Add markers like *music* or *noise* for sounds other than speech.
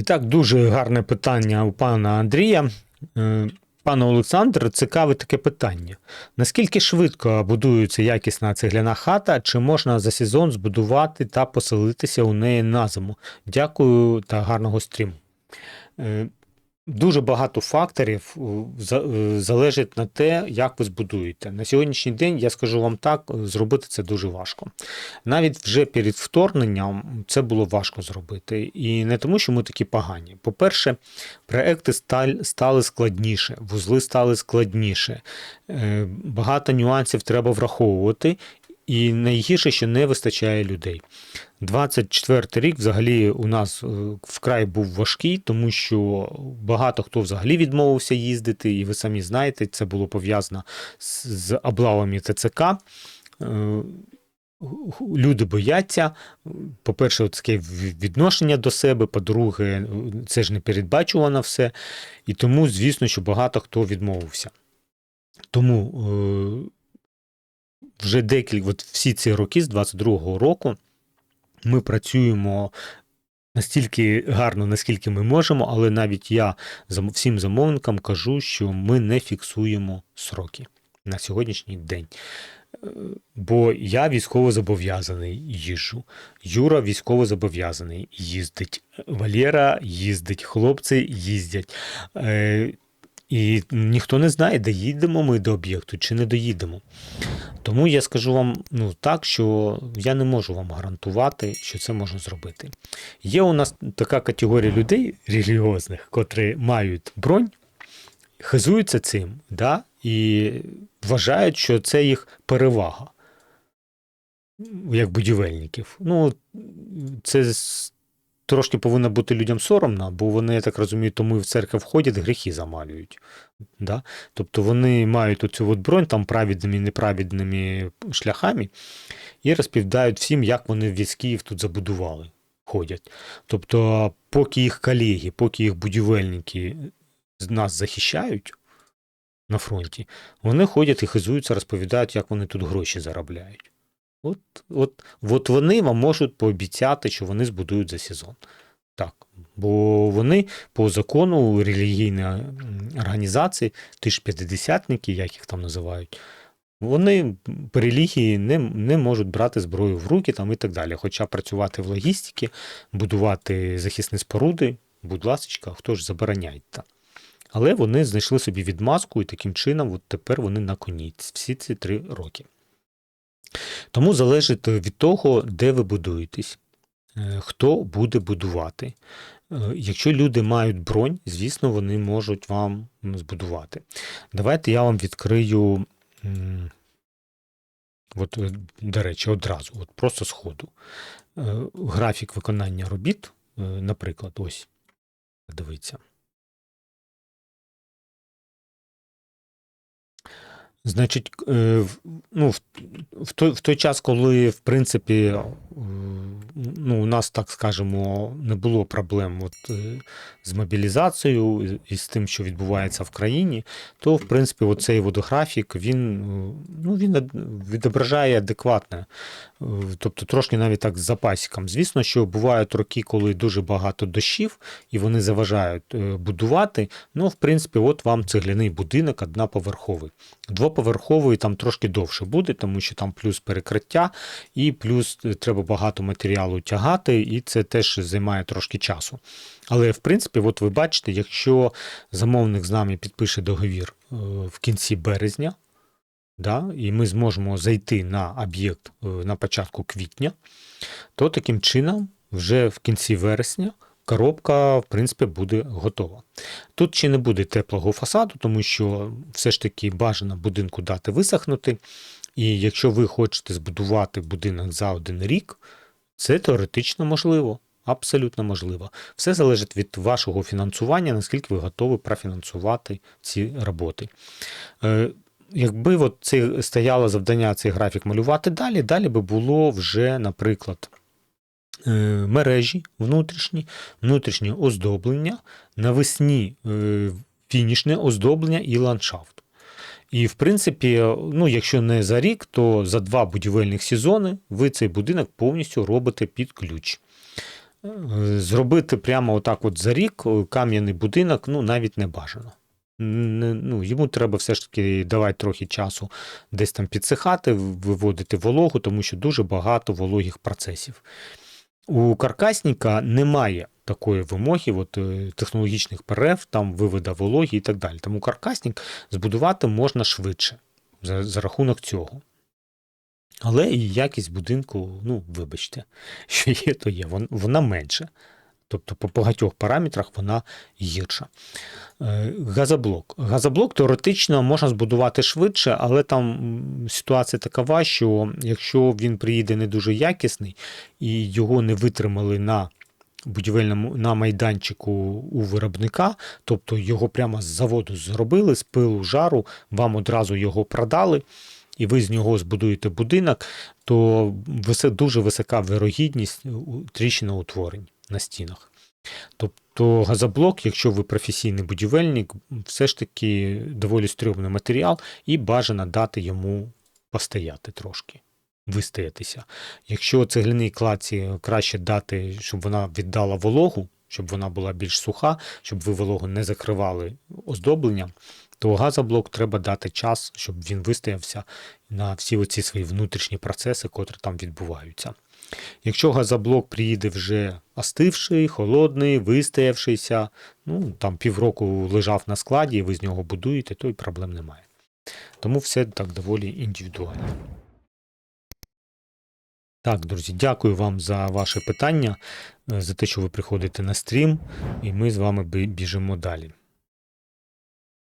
І так, дуже гарне питання у пана Андрія. Е, Пане Олександр, цікаве таке питання. Наскільки швидко будується якісна цегляна хата, чи можна за сезон збудувати та поселитися у неї на зиму? Дякую та гарного стріму. Е, Дуже багато факторів е, е, залежить на те, як ви збудуєте. На сьогоднішній день я скажу вам так, зробити це дуже важко. Навіть вже перед вторгненням це було важко зробити. І не тому, що ми такі погані. По-перше, проекти стали складніше, вузли стали складніше. Е, Багато нюансів треба враховувати. І найгірше, що не вистачає людей. 24 рік взагалі у нас е, вкрай був важкий, тому що багато хто взагалі відмовився їздити, і ви самі знаєте, це було пов'язано з, облавами ТЦК. Е, Люди бояться. По-перше, таке відношення до себе, по-друге, це ж не передбачувано все. І тому, звісно, що багато хто відмовився. Тому е, вже декілька, от всі ці роки, з 22-го року, ми працюємо настільки гарно, наскільки ми можемо, але навіть я всім замовникам кажу, що ми не фіксуємо сроки на сьогоднішній день. Е, Бо я військово зобов'язаний їжджу. Юра військово зобов'язаний їздить. Валера їздить, хлопці їздять. І ніхто не знає, доїдемо ми до об'єкту чи не доїдемо. Тому я скажу вам ну, так, що я не можу вам гарантувати, що це можна зробити. Є у нас така категорія людей релігіозних, котрі мають бронь, хизуються цим, да, і вважають, що це їх перевага, як будівельників. Ну, це трошки повинно бути людям соромно, бо вони, я так розумію, тому і в церкву входять, гріхи замалюють. Да? Тобто вони мають оцю от бронь там праведними, неправедними шляхами і розповідають всім, як вони весь Київ тут забудували, ходять. Тобто, поки їх колеги, поки їх будівельники нас захищають на фронті, вони ходять і хизуються, розповідають, як вони тут гроші заробляють. От, от, от вони вам можуть пообіцяти, що вони збудують за сезон. Так. Бо вони по закону релігійної організації, ті ж п'ятидесятники, як їх там називають, вони по релігії не, не можуть брати зброю в руки там, і так далі. Хоча працювати в логістиці, будувати захисні споруди, будь ласка, хто ж забороняє там. Але вони знайшли собі відмазку, і таким чином от тепер вони на коні всі ці три роки. Тому залежить від того, де ви будуєтесь, е, хто буде будувати. Е, Якщо люди мають бронь, звісно, вони можуть вам збудувати. Давайте я вам відкрию, от, е, до речі, одразу, от просто з ходу. Графік виконання робіт, наприклад, ось. Дивіться. Значить, е, ну, в, той, в той час, коли, в принципі, ну, у нас, так скажемо, не було проблем от, е, з мобілізацією і з тим, що відбувається в країні, то, в принципі, оцей от графік, він, е, ну, він відображає адекватне. Е, Тобто трошки навіть так з запасиком. Звісно, що бувають роки, коли дуже багато дощів, і вони заважають будувати. Ну, в принципі, от вам цегляний будинок одноповерховий. Двоповерховий там трошки довше буде, тому що там плюс перекриття, і плюс треба багато матеріалу тягати, і це теж займає трошки часу. Але в принципі, от ви бачите, якщо замовник з нами підпише договір е, в кінці березня, да, і ми зможемо зайти на об'єкт е, на початку квітня, то таким чином вже в кінці вересня коробка, в принципі, буде готова. Тут ще не буде теплого фасаду, тому що все ж таки бажано будинку дати висохнути. І якщо ви хочете збудувати будинок за один рік, це теоретично можливо. Абсолютно можливо. Все залежить від вашого фінансування, наскільки ви готові профінансувати ці роботи. Е, Якби от це стояло завдання цей графік малювати далі, далі би було вже, наприклад, е, мережі внутрішні, внутрішнє оздоблення, навесні е, фінішне оздоблення і ландшафт. І, в принципі, ну, якщо не за рік, то за два будівельних сезони ви цей будинок повністю робите під ключ. Е, Зробити прямо отак от за рік е, кам'яний будинок ну, навіть не бажано. Ну, йому треба все ж таки давати трохи часу десь там підсихати, виводити вологу, тому що дуже багато вологих процесів. У каркасника немає такої вимоги, от, е, технологічних перерв, там вивода вологі і так далі. Тому каркасник збудувати можна швидше за, за рахунок цього. Але і якість будинку, ну, вибачте, *laughs* що є, то є, вон- вона менша. Тобто по багатьох параметрах вона гірша. Е, Газоблок. Газоблок теоретично можна збудувати швидше, але там ситуація такова, що якщо він приїде не дуже якісний і його не витримали на будівельному на майданчику у виробника, тобто його прямо з заводу зробили, з пилу жару, вам одразу його продали, і ви з нього збудуєте будинок, то дуже висока вирогідність у- тріщиноутворень на стінах. Тобто газоблок, якщо ви професійний будівельник, все ж таки доволі стрьомний матеріал, і бажано дати йому постояти трошки, вистоятися. Якщо цегляній кладці краще дати, щоб вона віддала вологу, щоб вона була більш суха, щоб ви вологу не закривали оздобленням, то газоблок треба дати час, щоб він вистоявся на всі оці свої внутрішні процеси, котрі там відбуваються. Якщо газоблок приїде вже остивший, холодний, вистоявшийся, ну там півроку лежав на складі, і ви з нього будуєте, то й проблем немає. Тому все так доволі індивідуально. Так, друзі, дякую вам за ваше питання, е, за те, що ви приходите на стрім, і ми з вами біжимо далі.